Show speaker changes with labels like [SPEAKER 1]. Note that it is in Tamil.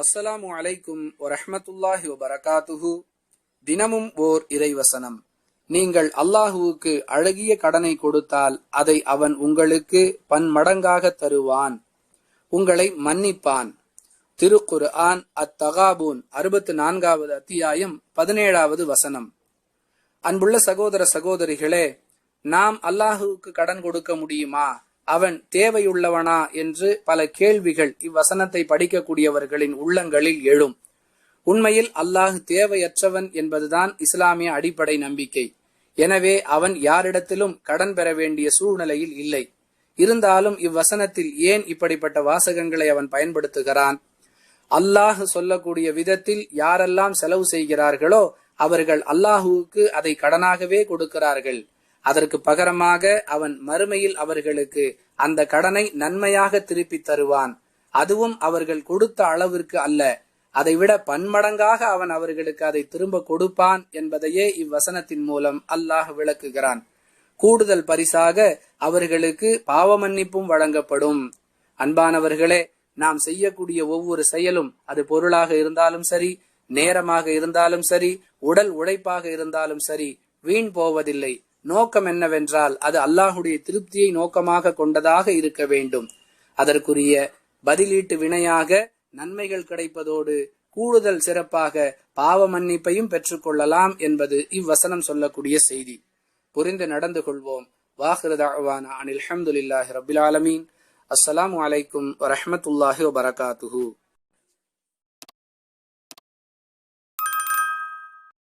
[SPEAKER 1] அஸ்ஸலாமு அலைக்கும் வரஹ்மத்துல்லாஹி வபரகாத்துஹு. தினமும் ஓர் இறைவசனம். நீங்கள் அல்லாஹுவுக்கு அழகிய கடனை கொடுத்தால் அதை அவன் உங்களுக்கு பன்மடங்காக தருவான். உங்களை மன்னிப்பான். திருக்குரு ஆன் அத்தகாபூன் அறுபத்து நான்காவது அத்தியாயம் பதினேழாவது வசனம். அன்புள்ள சகோதர சகோதரிகளே நாம் அல்லாஹுவுக்கு கடன் கொடுக்க முடியுமா? அவன் தேவையுள்ளவனா என்று பல கேள்விகள் இவ்வசனத்தை படிக்கக்கூடியவர்களின் உள்ளங்களில் எழும். உண்மையில் அல்லாஹ் தேவையற்றவன் என்பதுதான் இஸ்லாமிய அடிப்படை நம்பிக்கை. எனவே அவன் யாரிடத்திலும் கடன் பெற வேண்டிய சூழ்நிலையில் இல்லை. இருந்தாலும் இவ்வசனத்தில் ஏன் இப்படிப்பட்ட வாசகங்களை அவன் பயன்படுத்துகிறான்? அல்லாஹ் சொல்லக்கூடிய விதத்தில் யாரெல்லாம் செலவு செய்கிறார்களோ அவர்கள் அல்லாஹுவுக்கு அதை கடனாகவே கொடுக்கிறார்கள். அதற்கு பகரமாக அவன் மறுமையில் அவர்களுக்கு அந்த கடனை நன்மையாக திருப்பி தருவான். அதுவும் அவர்கள் கொடுத்த அளவிற்கு அல்ல. அதைவிட பன்மடங்காக அவன் அவர்களுக்கு அதை திரும்ப கொடுப்பான் என்பதையே இவ்வசனத்தின் மூலம் அல்லாஹ் விளக்குகிறான். கூடுதல் பரிசாக அவர்களுக்கு பாவ மன்னிப்பும் வழங்கப்படும். அன்பானவர்களே நாம் செய்யக்கூடிய ஒவ்வொரு செயலும் அது பொருளாக இருந்தாலும் சரி நேரமாக இருந்தாலும் சரி உடல் உழைப்பாக இருந்தாலும் சரி வீண் போவதில்லை. நோக்கம் என்னவென்றால் அது அல்லாஹுடைய திருப்தியை நோக்கமாக கொண்டதாக இருக்க வேண்டும். அதற்குரிய பதிலீட்டு வினையாக நன்மைகள் கிடைப்பதோடு கூடுதல் சிறப்பாக பாவ மன்னிப்பையும் பெற்றுக்கொள்ளலாம் என்பது இவ்வசனம் சொல்லக்கூடிய செய்தி. புரிந்து நடந்து கொள்வோம். வாஹிருதாவான அனில் அஹமதுல்லாஹி ரபில் ஆலமீன். அஸ்ஸலாமு அலைக்கும் வரஹமத்துல்லாஹி வபரகாத்துஹூ.